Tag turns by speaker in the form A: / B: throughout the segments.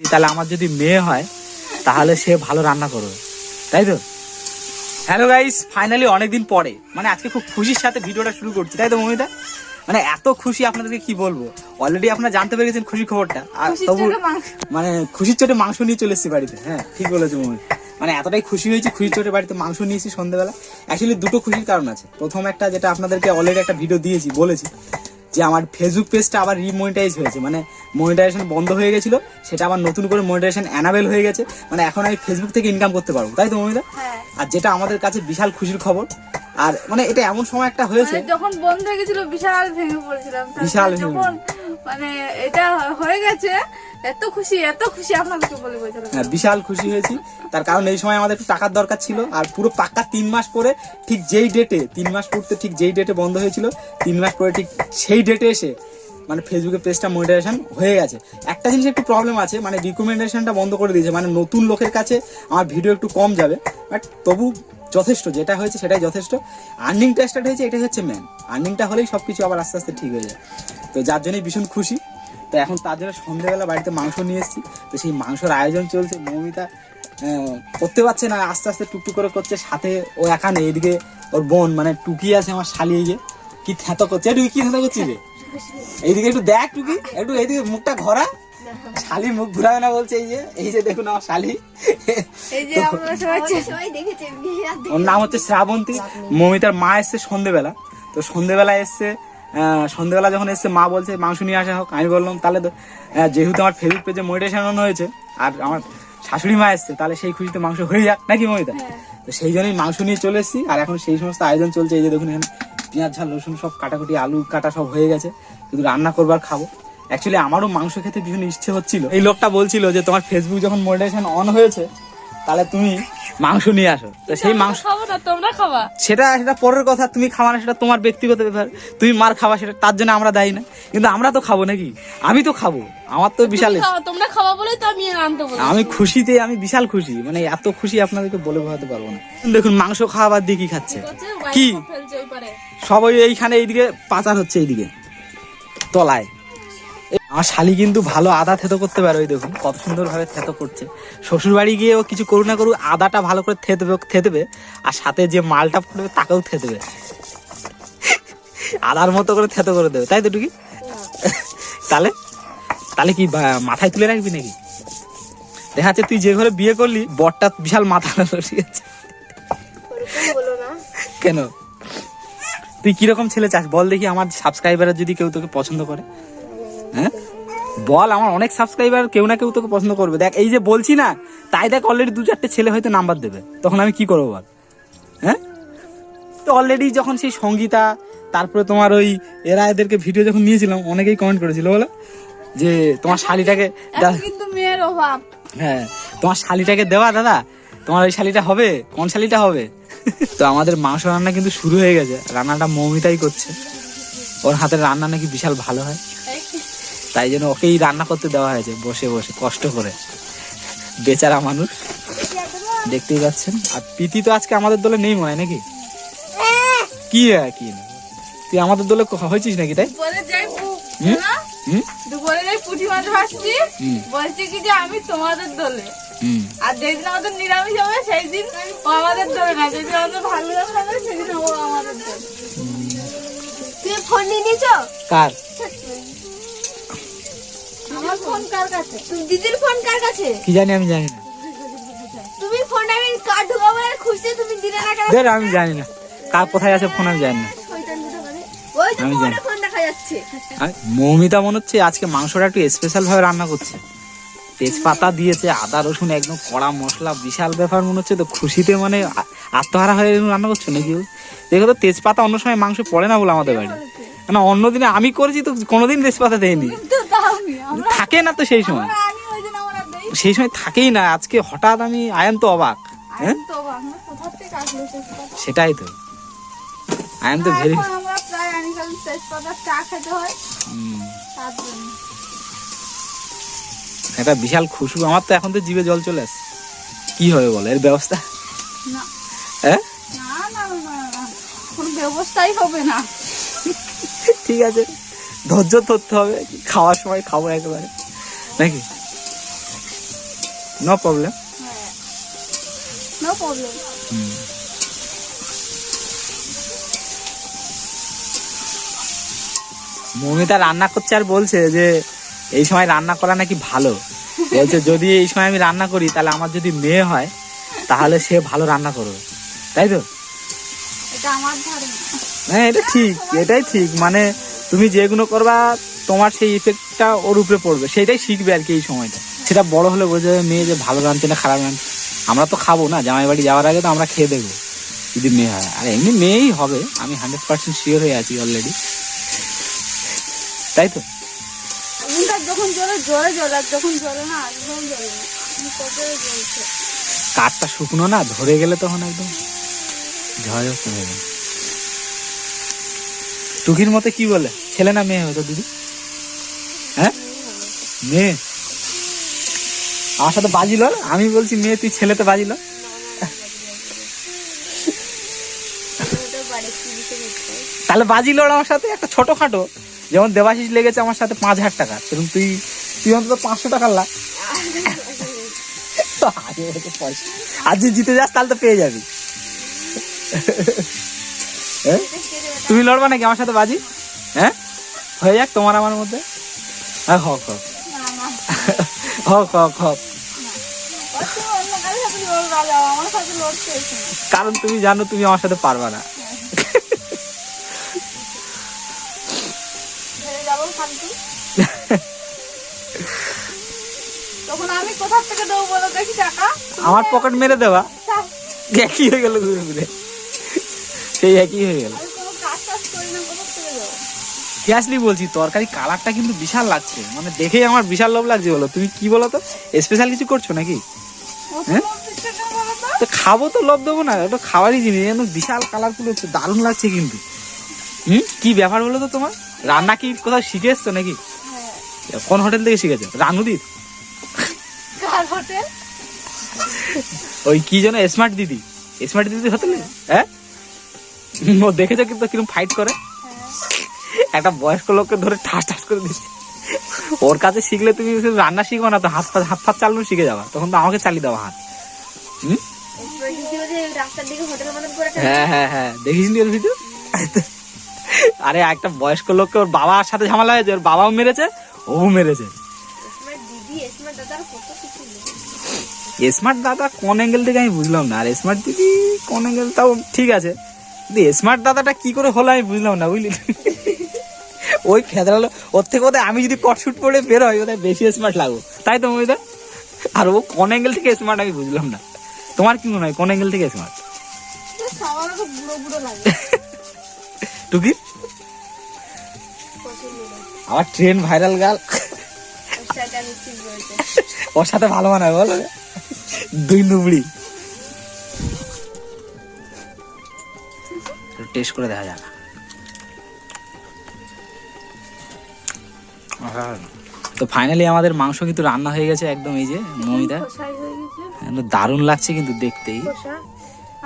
A: তাহলে আমার যদি মেয়ে হয় তাহলে সে ভালো রান্না করবে। তাই তো? হ্যালো গাইস ফাইনালি অনেকদিন পরে। মানে আজকে খুব খুশির সাথে ভিডিওটা শুরু করছি। তাই তো মমিতা? মানে এত খুশি আপনাদেরকে কি বলব? অলরেডি আপনারা জানতে পেরে গেছেন খুশি খবরটা। আর তবু মানে খুশির চোটে মাংস নিয়ে চলে এসেছি বাড়িতে। হ্যাঁ ঠিক বলেছ মমি মানে এতটাই খুশি হয়েছি খুশির চোটে বাড়িতে মাংস নিয়েছি সন্ধ্যেবেলা। অ্যাকচুয়ালি দুটো খুশির কারণ আছে। প্রথম একটা যেটা আপনাদেরকে অলরেডি একটা ভিডিও দিয়েছি বলেছি। যে আমার ফেসবুক পেজটা আবার রিমনিটাইজ হয়েছে। মানে মনিটাইজেশন বন্ধ হয়ে গেছিল সেটা আবার নতুন করে মনিটাইজেশন অ্যানাবেল হয়ে গেছে। মানে এখন আমি ফেসবুক থেকে ইনকাম করতে পারব তাই তো মমিতা?
B: হ্যাঁ।
A: আর যেটা আমাদের কাছে বিশাল খুশির খবর আর মানে এটা এমন সময় একটা হয়েছে।
B: মানে যখন বন্ধ হয়ে গেছিল বিশাল ভেঙে পড়েছিলাম।
A: বিশাল
B: মানে এটা হয়ে গেছে এত খুশি
A: হ্যাঁ বিশাল খুশি হয়েছি। তার কারণ এই সময় আমাদের একটু টাকার দরকার ছিল, আর পুরো পাক্কা তিন মাস পরে ঠিক যেই ডেটে তিন মাস পড়তে ঠিক যেই ডেটে বন্ধ হয়েছিল, তিন মাস পরে ঠিক সেই ডেটে এসে মানে ফেসবুকে পেজটা মনিটাইজেশন হয়ে গেছে। একটা জিনিস একটু প্রবলেম আছে মানে রিকমেন্ডেশনটা বন্ধ করে দিয়েছে মানে নতুন লোকের কাছে আমার ভিডিও একটু কম যাবে বাট তবু যথেষ্ট, যেটা হয়েছে সেটাই যথেষ্ট। আর্নিংটা স্টার্ট হয়েছে, এটাই হচ্ছে মেন আর্নিংটা হলেই সব কিছু আবার আস্তে আস্তে ঠিক হয়ে যায়। তো যার জন্যই ভীষণ খুশি। তো এখন তার জন্য সন্ধ্যেবেলা বাড়িতে মাংস নিয়ে এসেছি। তো সেই মাংসের আয়োজন চলছে মৌমিতা করতে পারছে না আস্তে আস্তে টুকটুক করে করছে সাথে ও এখানে এদিকে ওর বোন মানে টুকি আছে আমার শালি এই যে কি থেতো করছে টুকি কি থেতো করছিস রে এইদিকে একটু দেখ টুকি একটু এইদিকে মুখটা ঘোরা। শালি মুখ ঘুরাবে না বলছে এই যে এই যে দেখুন আমার শালি।
B: এই যে আমরা সবাই
C: সবাই দেখেছে বিয়ে আর
A: ওর নাম হচ্ছে শ্রাবন্তী মমিতার মা এসছে সন্ধেবেলা। তো সন্ধেবেলা এসছে সন্ধেবেলা যখন এসছে মা বলছে মাংস নিয়ে আসা হোক। আমি বললাম তাহলে তো যেহেতু আমার ফেসবুক পেজে মনিটাইজেশন হয়েছে আর আমার শাশুড়ি মা এসছে তাহলে সেই খুশিতে মাংস হয়ে যাক নাকি মমিতা? তো সেই জন্যই মাংস নিয়ে চলে এসেছি আর এখন সেই সমস্ত আয়োজন চলছে এই যে দেখুন এখানে পেঁয়াজ ঝাল রসুন সব কাটাকুটি আলু কাটা সব হয়ে গেছে শুধু রান্না করবার খাব। অ্যাকচুয়ালি আমারও মাংস খেতে ভীষণ ইচ্ছে হচ্ছিল। এই লোকটা বলছিল যে তোমার ফেসবুক যখন মনিটাইজেশন অন হয়েছে তাহলে তুমি মাংস নিয়ে আসো। তো সেই মাংস
B: খাব না তোমরা খাবা।
A: সেটা সেটা পরের কথা তুমি খাওয়া না সেটা তোমার ব্যক্তিগত ব্যাপার। তুমি মার খাওয়া সেটা তার জন্য আমরা দায়ী না। কিন্তু আমরা তো খাব নাকি? আমি তো খাব। আমার তো বিশাল
B: তোমরা খাওয়া বলেই তো আমি আনতে
A: আমি খুশিতে আমি বিশাল খুশি। মানে এত খুশি আপনাদেরকে বলে বোঝাতে পারব না। দেখুন মাংস খাওয়া দিয়ে কি খাচ্ছে? কি? সবাই এইখানে এইদিকে পাচার হচ্ছে এইদিকে। তলায়। আমার শালি কিন্তু ভালো আদা থেতো করতে পারে, ওই দেখুন, কত সুন্দর ভাবে থেতো করছে। শ্বশুর বাড়ি গিয়ে ও কিছু করুক না করুক, আদাটা ভালো করে থেতবে থেতবে আর সাথে যে মালটা ফুটবে তাকেও থেতবে আদার মতো করে থেতো করে দেবে, তাই তো, টুকি? তাহলে তাহলে কি মাথায় তুলে রাখবি নাকি? দেখা যাচ্ছে তুই যে ঘরে বিয়ে করলি, বরটা বিশাল মাথা ঠিক কেন? তুই কীরকম ছেলে চাস? বল দেখি আমার সাবস্ক্রাইবার যদি কেউ তোকে পছন্দ করে। হ্যাঁ? বল আমার অনেক সাবস্ক্রাইবার কেউ না কেউ তোকে পছন্দ করবে। দেখ এই যে বলছি না তাই দেখ অলরেডি দু চারটে ছেলে হয়তো নাম্বার দেবে। তখন আমি কি করব বল? হ্যাঁ? তো অলরেডি যখন সেই সঙ্গীতা তারপরে তোমার ওই এরা এদেরকে ভিডিও যখন নিয়েছিলাম অনেকেই কমেন্ট করেছিল বলে? যে তোমার শালিটাকে
B: এখন কিন্তু মেয়ের অভাব।
A: হ্যাঁ তোমার শালিটাকে দেওয়া দাদা তোমার ওই শালিটা হবে? কোন শালিটা হবে? তো আমাদের মাংস রান্না কিন্তু শুরু হয়ে গেছে রান্নাটা মৌমিতাই করছে। ওর হাতের রান্না নাকি বিশাল ভালো হয়। তাই জন্য ওকেই রান্না করতে দেওয়া হয়েছে বসে বসে কষ্ট করে। বেচারা মানুষ। দেখতেই পাচ্ছেন? আর প্রীতি তো আজকে আমাদের দলে নেই মনে হয় নাকি? কি কি তুই আমাদের দলে হয়েছিস নাকি তাই?
B: দুপুরে যাই পুঁটি মাছ বলছি কি যে আমি তোমাদের দলে। আর যেদিন আমাদের নিরামিষ হবে সেই দিন আমাদের দলে না যেদিন আমাদের ভালো হবে সেদিন ও আমাদের দলে।
C: তুমি ফোন নিয়ে নিয়েছো?
A: কার?
B: আমার ফোন কার কাছে?
C: দিদির ফোন কার কাছে?
A: কি জানি আমি জানি না।
C: তুমি ফোন আমি কার ঢুকাবো আর খুঁজতে তুমি দিলে না কেন?
A: ধর আমি জানি না। কার কোথায় আছে ফোন আমি জানি না।
C: করে। ওই তো
A: আমি জানি।
C: ফোনে ফোন দেখা যাচ্ছে।
A: মৌমিতা মনে হচ্ছে আজকে মাংসটা একটু স্পেশাল ভাবে রান্না করছে। তেজপাতা দিয়েছে আদা রসুন একদম কড়া মশলা বিশাল ব্যাপার মনে হচ্ছে। তো খুশিতে মানে আত্মহারা হয়ে রান্না করছ নাকি? দেখো তো তেজপাতা অন্য সময় মাংস পড়ে না বলে আমাদের বাড়ি। না অন্যদিনে আমি করেছি তো কোনোদিন তেজপাতা দেয়নি। থাকে না তো সেই সময়। সেই সময় থাকেই না। আজকে হঠাৎ আমি আয়ান তো অবাক হ্যাঁ সেটাই তো। আয়ান তো ভেরি এটা বিশাল খুশবু। আমার তো এখন তো জিভে জল চলে আসে কি হবে বলো? এর ব্যবস্থা? হ্যাঁ?
B: ব্যবস্থাই হবে না।
A: ঠিক আছে। ধৈর্য ধরতে হবে খাওয়ার সময় খাব একেবারে। নাকি? No problem
C: no problem
A: Mamita রান্না করছে আর বলছে যে এই সময় রান্না করা নাকি ভালো? বলছে যদি এই সময় আমি রান্না করি তাহলে আমার যদি মেয়ে হয় তাহলে সে ভালো রান্না করবে। তাই তো?
C: এটা আমার ধারণা।
A: হ্যাঁ এটা ঠিক এটাই ঠিক। মানে তুমি যেগুলো করবা তোমার সেই ইফেক্টটা ওর উপরে পড়বে। সেটাই শিখবে আর কি এই সময়টা। সেটা বড় হলে বোঝা যাবে মেয়ে যে ভালো রাঁধছে না খারাপ রাঁধছে আমরা তো খাব না জামাই বাড়ি যাওয়ার আগে তো আমরা খেয়ে দেখব যদি মেয়ে হয় আর এমনি মেয়েই হবে আমি হান্ড্রেড পার্সেন্ট শিওর হয়ে আছি অলরেডি তাই তো?
C: যখন আর যখন না একদম না
A: কাঠটা শুকনো না ধরে গেলে তখন একদম ঝড়ে পড়ে যাবে। টুকির মতে কি বলে? ছেলে না মেয়ে হতো দিদি হ্যাঁ? মেয়ে। আমার সাথে বাজিল আমি বলছি মেয়ে, তুই ছেলেতে বাজিল তাহলে বাজিল আমার সাথে? একটা ছোটখাটো। যেমন দেবাশিস লেগেছে আমার সাথে পাঁচ হাজার টাকা। সেরকম তুই তুই অন্তত পাঁচশো টাকার লাগ। আর যদি জিতে যাস, তাহলে তো পেয়ে যাবি। হ্যাঁ? তুমি লড়বা নাকি আমার সাথে বাজি? হ্যাঁ? হয়ে যাক তোমার আমার মধ্যে। হ্যাঁ হক হক। হক হক হক। কারণ তুমি জানো তুমি আমার সাথে পারবা না। আমার পকেট মেরে দেওয়া একই হয়ে গেল ঘুরে ঘুরে। সেই একই হয়ে গেল
C: আমি কোনো কাজ টাজ করি না কোথা থেকে দেবো
A: সিরিয়াসলি বলছি তরকারি কালারটা কিন্তু বিশাল লাগছে। মানে দেখেই আমার বিশাল লোভ লাগছে বলো। তুমি কি বলো তো? স্পেশাল কিছু করছ নাকি? হ্যাঁ? তো? খাব তো লোভ দেবো না। ওটা খাওয়ারই জিনিস একদম বিশাল কালারফুল হচ্ছে দারুণ লাগছে কিন্তু। হুম? কি ব্যাপার বলো তো তোমার? রান্না কি কোথাও শিখে এসছো নাকি?
C: হ্যাঁ।
A: কোন হোটেল থেকে শিখেছো? রানুদির? ওই কি যেন স্মার্ট দিদি। স্মার্ট দিদি হোটেলে? হ্যাঁ? ও দেখেছ কিন্তু কীরকম ফাইট করে? একটা বয়স্ক লোককে ধরে ঠাস ঠাস করে দিচ্ছে ওর কাছে শিখলে তুমি রান্না শিখব না তো, হাত পা হাত পাত চালানো শিখে যাবা। তখন তো আমাকে চালিয়ে দেওয়া হাত। হুম? হ্যাঁ হ্যাঁ হ্যাঁ। দেখিস নি ভিডিও? আরে, একটা বয়স্ক লোককে ওর বাবার সাথে ঝামেলা হয়েছে, ওর বাবাও মেরেছে, ও মেরেছে।
C: স্মার্ট দিদি
A: কোন অ্যাঙ্গেল থেকে আমি বুঝলাম না। আর স্মার্ট দিদি কোন অ্যাঙ্গেল তাও ঠিক আছে। স্মার্ট দাদাটা কি করে হলো আমি বুঝলাম না, বুঝলি? ওই ফেদরালো ওর থেকে বোধহয় আমি যদি কট শুট পরে বেরোই বোধহয় বেশি স্মার্ট লাগবো। তাই তো মহিদা? আর ও কোন অ্যাঙ্গেল থেকে স্মার্ট আমি বুঝলাম না। তোমার কি মনে হয় কোন অ্যাঙ্গেল থেকে স্মার্ট টুকি? আবার ট্রেন ভাইরাল গাল
C: ওর সাথে
A: ভালো মানায় বল। দুই নুবড়ি টেস্ট করে দেখা যাক। তো ফাইনালি আমাদের মাংস কিন্তু রান্না হয়ে গেছে একদম এই যে মমিদা
C: হয়ে
A: দারুণ লাগছে কিন্তু দেখতেই।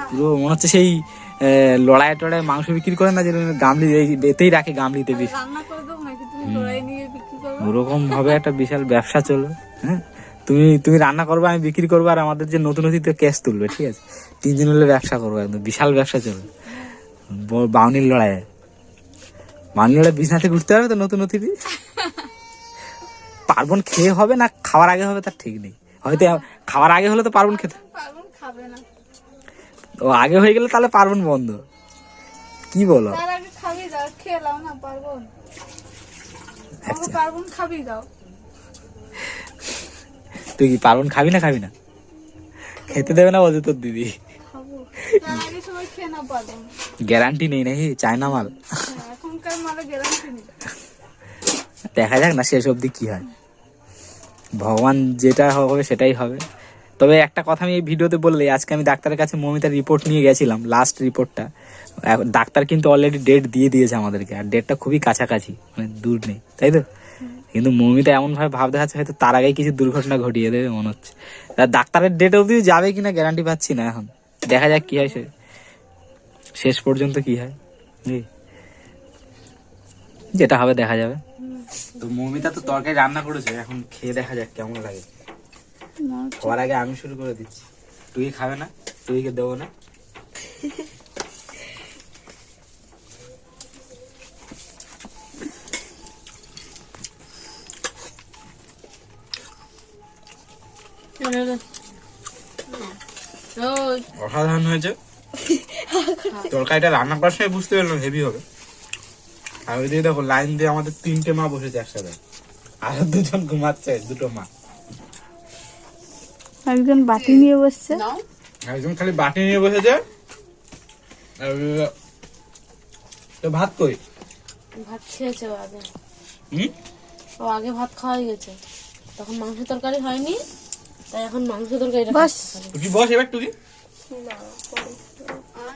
A: পুরো মনে হচ্ছে সেই লড়াই টড়াই মাংস বিক্রি করে না যে গামলি এই- এতেই রাখে গামলিতে বেশি।
C: রান্না করে দেবো নাকি তুমি লড়াই নিয়ে বিক্রি করবে
A: ওরকম ভাবে একটা বিশাল ব্যবসা চলবে হ্যাঁ? তুমি তুমি রান্না করবে আমি বিক্রি করব আর আমাদের যে নতুন অতিথি ক্যাশ তুলবে ঠিক আছে? তিনজন হলে ব্যবসা করব একদম বিশাল ব্যবসা চলবে। বাউনির লড়াই বাউনির লড়াই বিছনাতে ঘুরতে হবে তো নতুন অতিথি? পার্বণ খেয়ে হবে না খাওয়ার আগে হবে তার ঠিক নেই। হয়তো খাওয়ার আগে হলে তো পার্বণ খেতে ও আগে হয়ে গেলে তাহলে পার্বণ বন্ধ। কি বলো? আচ্ছা। তুই কি পার্বণ খাবি না খাবি না? খেতে দেবে না বলছে তোর দিদি। গ্যারান্টি নেই নাকি? চায়না মাল।
C: হ্যাঁ,
A: দেখা যাক না শেষ অবধি কি হয়। ভগবান যেটা হবে সেটাই হবে। তবে একটা কথা আমি এই ভিডিওতে বললে, আজকে আমি ডাক্তারের কাছে মমিতার রিপোর্ট নিয়ে গেছিলাম লাস্ট রিপোর্টটা ডাক্তার কিন্তু অলরেডি ডেট দিয়ে দিয়েছে আমাদেরকে, আর ডেটটা খুবই কাছাকাছি মানে দূর নেই, তাই তো? কিন্তু মমিতা এমন ভাবে দেখাচ্ছে হয়তো তার আগেই কিছু দুর্ঘটনা ঘটিয়ে দেবে, মনে হচ্ছে। ডাক্তারের ডেট অবধি যাবে কিনা গ্যারান্টি পাচ্ছি না এখন। দেখা যাক কি হয় সে। শেষ পর্যন্ত কি হয়। যেটা হবে দেখা যাবে। তো মমিতা তো তরকারি রান্না করেছে এখন খেয়ে দেখা যাক কেমন লাগে। সবার আগে আমি শুরু করে দিচ্ছি। তুই খাবে না তুইকে দেবো না। অসাধারণ হয়েছে। তরকারিটা রান্না করার সময় বুঝতে পারলাম হেভি হবে। আর ওই দিকে দেখো লাইন দিয়ে আমাদের তিনটে মা বসেছে একসাথে। আর দুজন ঘুমাচ্ছে দুটো মা।
B: একজন বাটি নিয়ে বসছে।
A: একজন খালি বাটি নিয়ে বসেছে। তো ভাত কই?
D: ভাত খেয়েছে আগে।
A: হুম?
D: ও আগে ভাত খাওয়াই গেছে। তখন মাংস তরকারি হয়নি তাই এখন মাংস তরকারি
B: বাস।
A: তুই বস এবার তুই